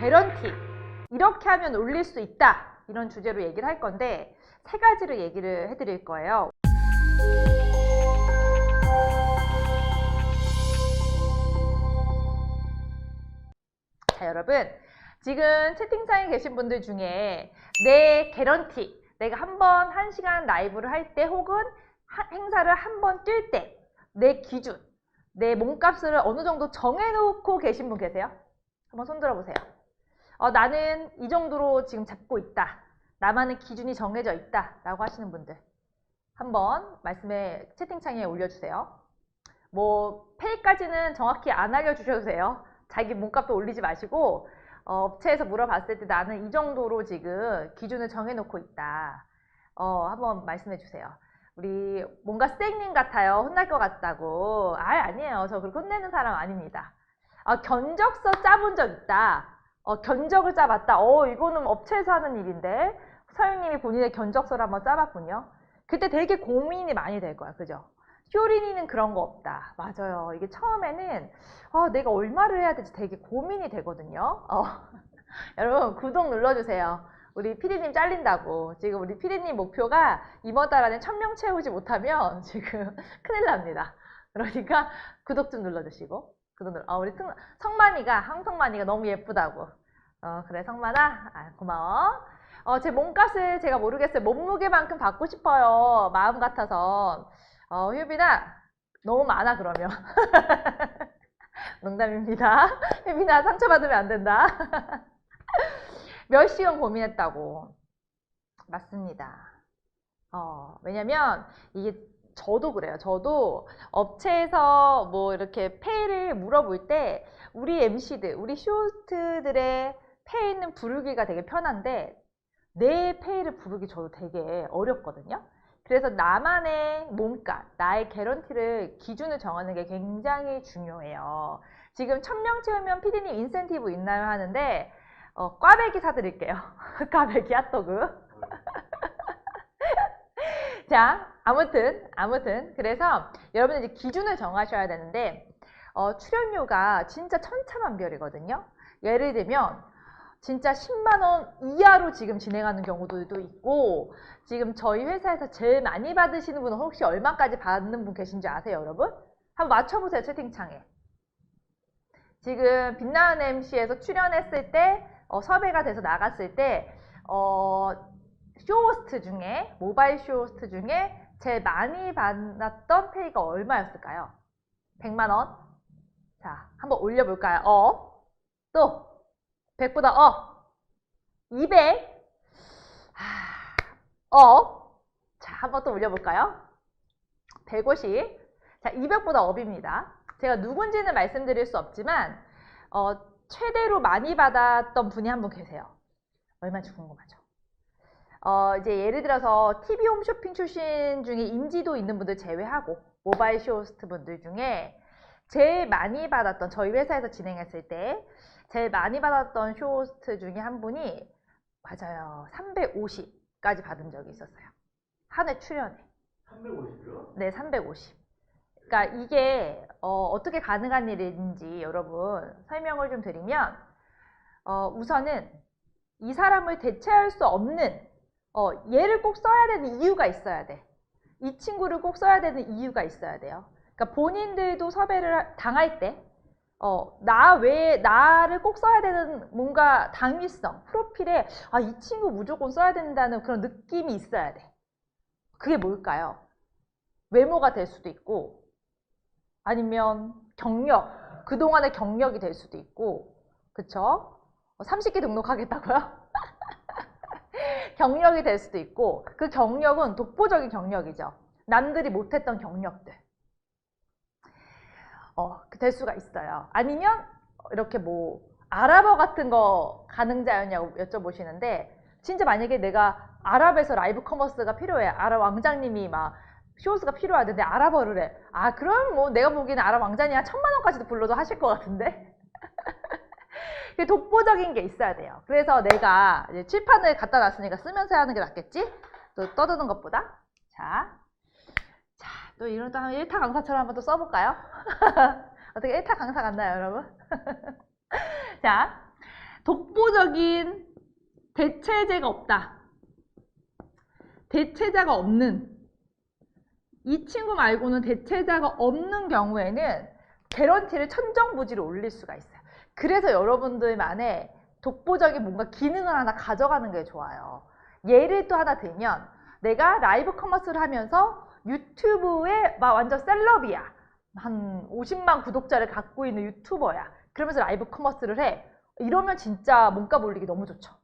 개런티 이렇게 하면 올릴 수 있다 이런 주제로 얘기를 할 건데 세 가지를 얘기를 해드릴 거예요. 자 여러분 지금 채팅창에 계신 분들 중에 내 개런티 내가 한 번 한 시간 라이브를 할 때 혹은 하- 행사를 한 번 뛸 때 내 기준 내 몸값을 어느 정도 정해놓고 계신 분 계세요? 한번 손 들어보세요. 어, 나는 이 정도로 지금 잡고 있다. 나만의 기준이 정해져 있다. 라고 하시는 분들. 한번 말씀에 채팅창에 올려주세요. 뭐, 페이까지는 정확히 안 알려주셔도 돼요. 자기 몸값도 올리지 마시고, 어, 업체에서 물어봤을 때 나는 이 정도로 지금 기준을 정해놓고 있다. 어, 한번 말씀해 주세요. 우리 뭔가 쌩님 같아요. 혼날 것 같다고. 아, 아니에요. 저 그렇게 혼내는 사람 아닙니다. 아, 견적서 짜본 적 있다. 어, 견적을 짜봤다. 어, 이거는 업체에서 하는 일인데. 서영님이 본인의 견적서를 한번 짜봤군요. 그때 되게 고민이 많이 될 거야. 그죠? 쇼린이는 그런 거 없다. 맞아요. 이게 처음에는 어, 내가 얼마를 해야 될지 되게 고민이 되거든요. 어. 여러분 구독 눌러주세요. 우리 피디님 잘린다고. 지금 우리 피디님 목표가 이번 달 안에 1000명 채우지 못하면 지금 큰일 납니다. 그러니까 구독 좀 눌러주시고. 눌러. 아, 우리 승, 성만이가, 황성만이가 너무 예쁘다고. 어, 그래, 성만아. 아, 고마워. 어, 제 몸값을 제가 모르겠어요. 몸무게만큼 받고 싶어요. 마음 같아서. 어, 효빈아, 너무 많아, 그러면. 농담입니다. 효빈아, 상처받으면 안 된다. 몇 시간 고민했다고. 맞습니다. 어, 왜냐면 이게 저도 그래요. 저도 업체에서 뭐 이렇게 페이를 물어볼 때 우리 MC들, 우리 쇼호스트들의 페이는 부르기가 되게 편한데 내 페이를 부르기 저도 되게 어렵거든요. 그래서 나만의 몸값, 나의 개런티를 기준을 정하는 게 굉장히 중요해요. 지금 1000명 채우면 피디님 인센티브 있나요? 하는데 어, 꽈배기 사드릴게요. 꽈배기 핫도그. 자, 아무튼, 아무튼. 그래서 여러분 이제 기준을 정하셔야 되는데, 어, 출연료가 진짜 천차만별이거든요. 예를 들면, 진짜 10만 원 이하로 지금 진행하는 경우들도 있고, 지금 저희 회사에서 제일 많이 받으시는 분은 혹시 얼마까지 받는 분 계신지 아세요, 여러분? 한번 맞춰보세요, 채팅창에. 지금 빛나는 MC에서 출연했을 때, 어, 섭외가 돼서 나갔을 때, 어, 쇼호스트 중에 모바일 쇼호스트 중에 제일 많이 받았던 페이가 얼마였을까요? 100만 원. 자, 한번 올려볼까요? 어. 또 100보다 어. 200. 하, 어. 자, 한번 또 올려볼까요? 150. 자, 200보다 업입니다. 제가 누군지는 말씀드릴 수 없지만 어, 최대로 많이 받았던 분이 한 분 계세요. 얼마인지 궁금하죠? 어, 이제 예를 들어서 TV 홈쇼핑 출신 중에 인지도 있는 분들 제외하고 모바일 쇼호스트 분들 중에 제일 많이 받았던 저희 회사에서 진행했을 때 제일 많이 받았던 쇼호스트 중에 한 분이 맞아요. 350까지 받은 적이 있었어요. 한 해 출연에. 350이요? 네, 350. 그러니까 이게 어, 떻게 가능한 일인지 여러분 설명을 좀 드리면 어, 우선은 이 사람을 대체할 수 없는 어, 얘를 꼭 써야 되는 이유가 있어야 돼. 이 친구를 꼭 써야 되는 이유가 있어야 돼요. 그러니까 본인들도 섭외를 하- 당할 때, 어, 나 외에, 나를 꼭 써야 되는 뭔가 당위성, 프로필에, 아, 이 친구 무조건 써야 된다는 그런 느낌이 있어야 돼. 그게 뭘까요? 외모가 될 수도 있고, 아니면 경력, 그동안의 경력이 될 수도 있고, 그쵸? 30기 등록하겠다고요? 경력이 될 수도 있고 그 경력은 독보적인 경력이죠. 남들이 못했던 경력들. 어, 될 수가 있어요. 아니면 이렇게 뭐 아랍어 같은 거 가능자였냐고 여쭤보시는데 진짜 만약에 내가 아랍에서 라이브 커머스가 필요해. 아랍 왕자님이 막 쇼스가 필요하는데 아랍어를 해. 아 그럼 뭐 내가 보기에는 아랍 왕자님 한 천만 원까지도 불러도 하실 것 같은데. 그 독보적인 게 있어야 돼요. 그래서 내가 칠판을 갖다 놨으니까 쓰면서 하는 게 낫겠지? 또 떠드는 것보다. 자. 자, 또 이런 또 한 1타 강사처럼 한번 또 써볼까요? 어떻게 1타 강사 같나요, 여러분? 자. 독보적인 대체제가 없다. 대체자가 없는 이 친구 말고는 대체자가 없는 경우에는 개런티를 천정부지로 올릴 수가 있어요. 그래서 여러분들만의 독보적인 뭔가 기능을 하나 가져가는 게 좋아요. 예를 또 하나 들면 내가 라이브 커머스를 하면서 유튜브에 막 완전 셀럽이야. 한 50만 구독자를 갖고 있는 유튜버야. 그러면서 라이브 커머스를 해. 이러면 진짜 몸값 올리기 너무 좋죠.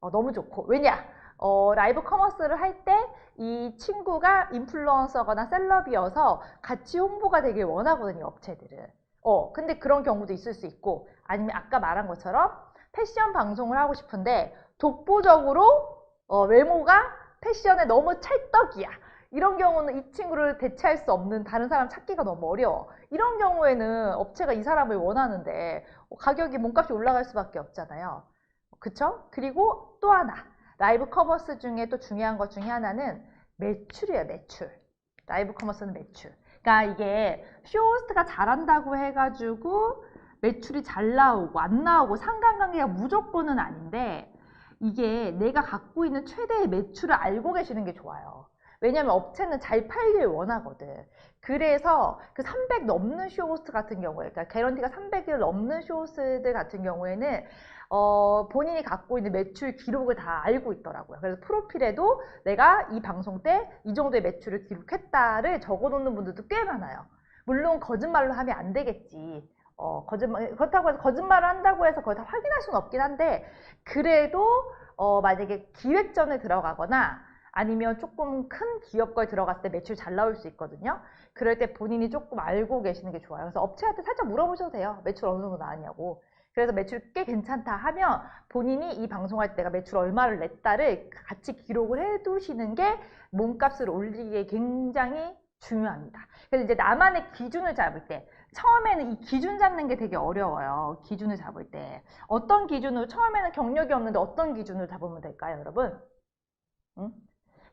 어, 너무 좋고. 왜냐? 어, 라이브 커머스를 할 때 이 친구가 인플루언서거나 셀럽이어서 같이 홍보가 되길 원하거든요, 업체들은. 어, 근데 그런 경우도 있을 수 있고, 아니면 아까 말한 것처럼 패션 방송을 하고 싶은데, 독보적으로 어, 외모가 패션에 너무 찰떡이야. 이런 경우는 이 친구를 대체할 수 없는 다른 사람 찾기가 너무 어려워. 이런 경우에는 업체가 이 사람을 원하는데 가격이 몸값이 올라갈 수밖에 없잖아요. 그쵸? 그리고 또 하나. 라이브 커머스 중에 또 중요한 것 중에 하나는 매출이에요, 매출. 라이브 커머스는 매출. 그러니까 이게 쇼호스트가 잘한다고 해가지고 매출이 잘 나오고 안 나오고 상관관계가 무조건은 아닌데 이게 내가 갖고 있는 최대의 매출을 알고 계시는 게 좋아요. 왜냐면 업체는 잘 팔길 원하거든. 그래서 그 300 넘는 쇼호스트 같은 경우에, 그러니까 개런티가 300을 넘는 쇼호스트들 같은 경우에는 어, 본인이 갖고 있는 매출 기록을 다 알고 있더라고요. 그래서 프로필에도 내가 이 방송 때 이 정도의 매출을 기록했다를 적어 놓는 분들도 꽤 많아요. 물론 거짓말로 하면 안 되겠지. 어, 거짓말, 그렇다고 해서 거짓말을 한다고 해서 그걸 다 확인할 수는 없긴 한데, 그래도, 어, 만약에 기획전에 들어가거나, 아니면 조금 큰 기업 거에 들어갔을 때 매출 잘 나올 수 있거든요. 그럴 때 본인이 조금 알고 계시는 게 좋아요. 그래서 업체한테 살짝 물어보셔도 돼요. 매출 어느 정도 나왔냐고. 그래서 매출 꽤 괜찮다 하면 본인이 이 방송할 때가 매출 얼마를 냈다를 같이 기록을 해 두시는 게 몸값을 올리기에 굉장히 중요합니다. 그래서 이제 나만의 기준을 잡을 때 처음에는 이 기준 잡는 게 되게 어려워요. 기준을 잡을 때. 어떤 기준으로 처음에는 경력이 없는데 어떤 기준으로 잡으면 될까요, 여러분? 응?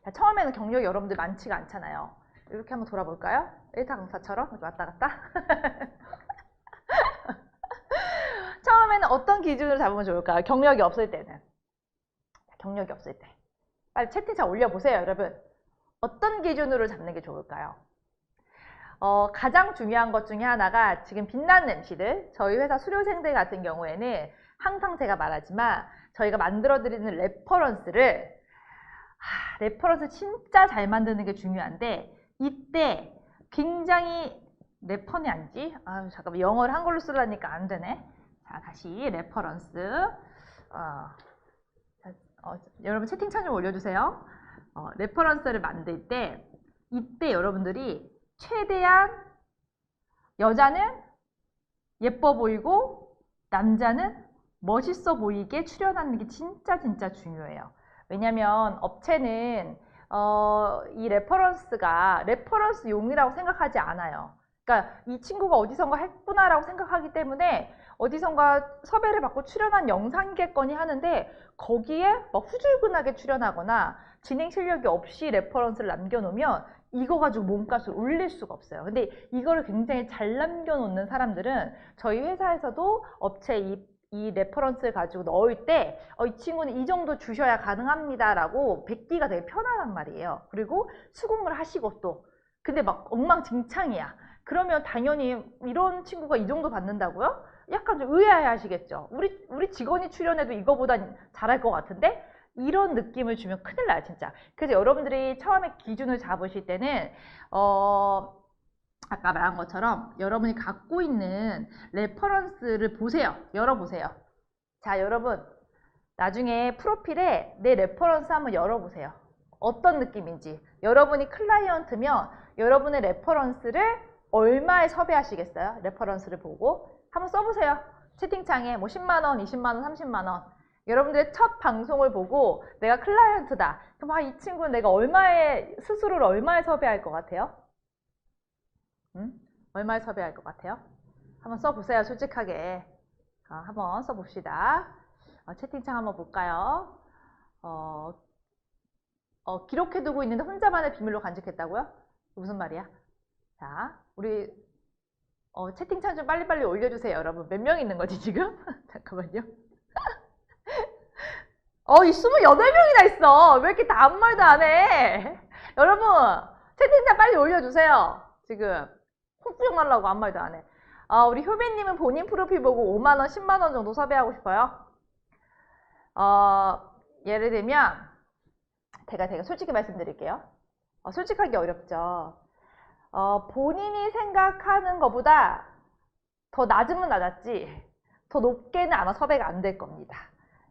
자, 처음에는 경력이 여러분들 많지가 않잖아요. 이렇게 한번 돌아볼까요? 1타 강사처럼 왔다 갔다. 처음에는 어떤 기준으로 잡으면 좋을까요? 경력이 없을 때는. 경력이 없을 때. 빨리 채팅창 올려보세요, 여러분. 어떤 기준으로 잡는 게 좋을까요? 어, 가장 중요한 것 중에 하나가 지금 빛나는 MC들, 저희 회사 수료생들 같은 경우에는 항상 제가 말하지만 저희가 만들어드리는 레퍼런스를 하, 레퍼런스 진짜 잘 만드는 게 중요한데 이때 굉장히 레퍼이 아니지? 아 잠깐만 영어를 한글로 쓰려니까 안 되네. 자 다시 레퍼런스. 어, 자, 어, 여러분 채팅창 좀 올려주세요. 어, 레퍼런스를 만들 때 이때 여러분들이 최대한 여자는 예뻐 보이고 남자는 멋있어 보이게 출연하는 게 진짜 진짜 중요해요. 왜냐면 업체는 어, 이 레퍼런스가 레퍼런스용이라고 생각하지 않아요. 그러니까 이 친구가 어디선가 했구나라고 생각하기 때문에 어디선가 섭외를 받고 출연한 영상이겠거니 하는데 거기에 막 후줄근하게 출연하거나 진행 실력이 없이 레퍼런스를 남겨놓으면 이거 가지고 몸값을 올릴 수가 없어요. 근데 이거를 굉장히 잘 남겨놓는 사람들은 저희 회사에서도 업체 이, 이 레퍼런스를 가지고 넣을 때, 어, 이 친구는 이 정도 주셔야 가능합니다. 라고 뵙기가 되게 편안한 말이에요. 그리고 수긍을 하시고 또. 근데 막 엉망진창이야. 그러면 당연히 이런 친구가 이 정도 받는다고요? 약간 좀 의아해 하시겠죠. 우리, 우리 직원이 출연해도 이거보다 잘할 것 같은데? 이런 느낌을 주면 큰일 나요, 진짜. 그래서 여러분들이 처음에 기준을 잡으실 때는, 어, 아까 말한 것처럼 여러분이 갖고 있는 레퍼런스를 보세요. 열어보세요. 자, 여러분. 나중에 프로필에 내 레퍼런스 한번 열어보세요. 어떤 느낌인지. 여러분이 클라이언트면 여러분의 레퍼런스를 얼마에 섭외하시겠어요? 레퍼런스를 보고. 한번 써보세요. 채팅창에 뭐 10만원, 20만원, 30만원. 여러분들의 첫 방송을 보고 내가 클라이언트다. 그럼 아, 이 친구는 내가 얼마에, 스스로를 얼마에 섭외할 것 같아요? 음? 얼마에 섭외할 것 같아요? 한번 써보세요. 솔직하게. 어, 한번 써봅시다. 어, 채팅창 한번 볼까요? 어, 어, 기록해두고 있는데 혼자만의 비밀로 간직했다고요? 무슨 말이야? 자, 우리 어, 채팅창 좀 빨리빨리 올려주세요, 여러분. 몇 명 있는 거지, 지금? 잠깐만요. 어, 이 28명이나 있어. 왜 이렇게 다 아무 말도 안 해? 여러분, 채팅창 빨리 올려주세요. 지금. 콕구경 하려고 아무 말도 안 해. 어, 우리 효빈님은 본인 프로필 보고 5만원, 10만원 정도 섭외하고 싶어요? 어, 예를 들면, 제가, 제가 솔직히 말씀드릴게요. 어, 솔직하기 어렵죠. 어, 본인이 생각하는 것보다 더 낮으면 낮았지, 더 높게는 아마 섭외가 안 될 겁니다.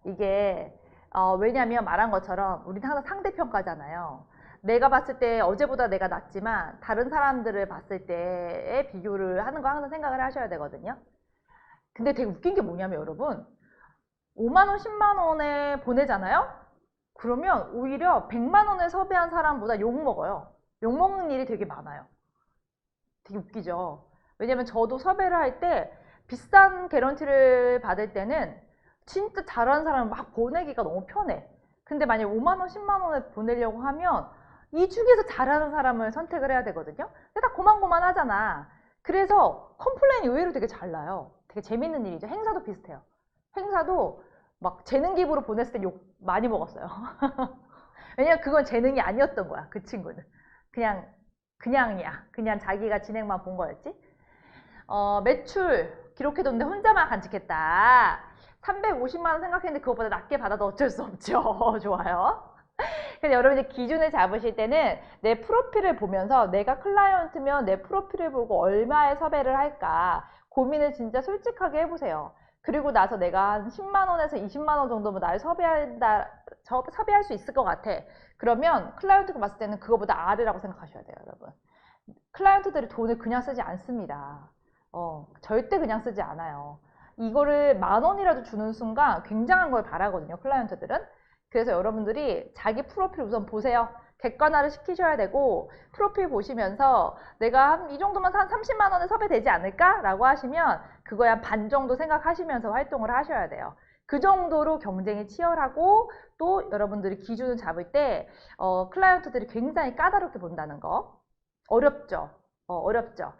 이게, 어, 왜냐면 말한 것처럼 우리는 항상 상대평가잖아요. 내가 봤을 때 어제보다 내가 낫지만 다른 사람들을 봤을 때의 비교를 하는 거 항상 생각을 하셔야 되거든요. 근데 되게 웃긴 게 뭐냐면 여러분 5만원, 10만원에 보내잖아요? 그러면 오히려 100만원에 섭외한 사람보다 욕먹어요. 욕먹는 일이 되게 많아요. 되게 웃기죠. 왜냐면 저도 섭외를 할 때 비싼 개런티를 받을 때는 진짜 잘하는 사람을 막 보내기가 너무 편해. 근데 만약에 5만원, 10만원에 보내려고 하면 이 중에서 잘하는 사람을 선택을 해야 되거든요. 근데 다 고만고만 하잖아. 그래서 컴플레인이 의외로 되게 잘 나요. 되게 재밌는 일이죠. 행사도 비슷해요. 행사도 막 재능 기부로 보냈을 때 욕 많이 먹었어요. 왜냐면 그건 재능이 아니었던 거야. 그 친구는. 그냥, 그냥이야. 그냥 자기가 진행만 본 거였지. 어, 매출 기록해뒀는데 혼자만 간직했다. 350만 원 생각했는데 그것보다 낮게 받아도 어쩔 수 없죠. 좋아요. 근데 여러분이 기준을 잡으실 때는 내 프로필을 보면서 내가 클라이언트면 내 프로필을 보고 얼마의 섭외를 할까 고민을 진짜 솔직하게 해보세요. 그리고 나서 내가 한 10만 원에서 20만 원 정도면 나를 섭외한다, 저- 섭외할 수 있을 것 같아. 그러면 클라이언트가 봤을 때는 그거보다 아래라고 생각하셔야 돼요, 여러분. 클라이언트들이 돈을 그냥 쓰지 않습니다. 어, 절대 그냥 쓰지 않아요. 이거를 만 원이라도 주는 순간 굉장한 걸 바라거든요, 클라이언트들은. 그래서 여러분들이 자기 프로필 우선 보세요. 객관화를 시키셔야 되고 프로필 보시면서 내가 한 이 정도면 한 30만 원에 섭외되지 않을까? 라고 하시면 그거에 한 반 정도 생각하시면서 활동을 하셔야 돼요. 그 정도로 경쟁이 치열하고 또 여러분들이 기준을 잡을 때 어, 클라이언트들이 굉장히 까다롭게 본다는 거 어렵죠. 어, 어렵죠.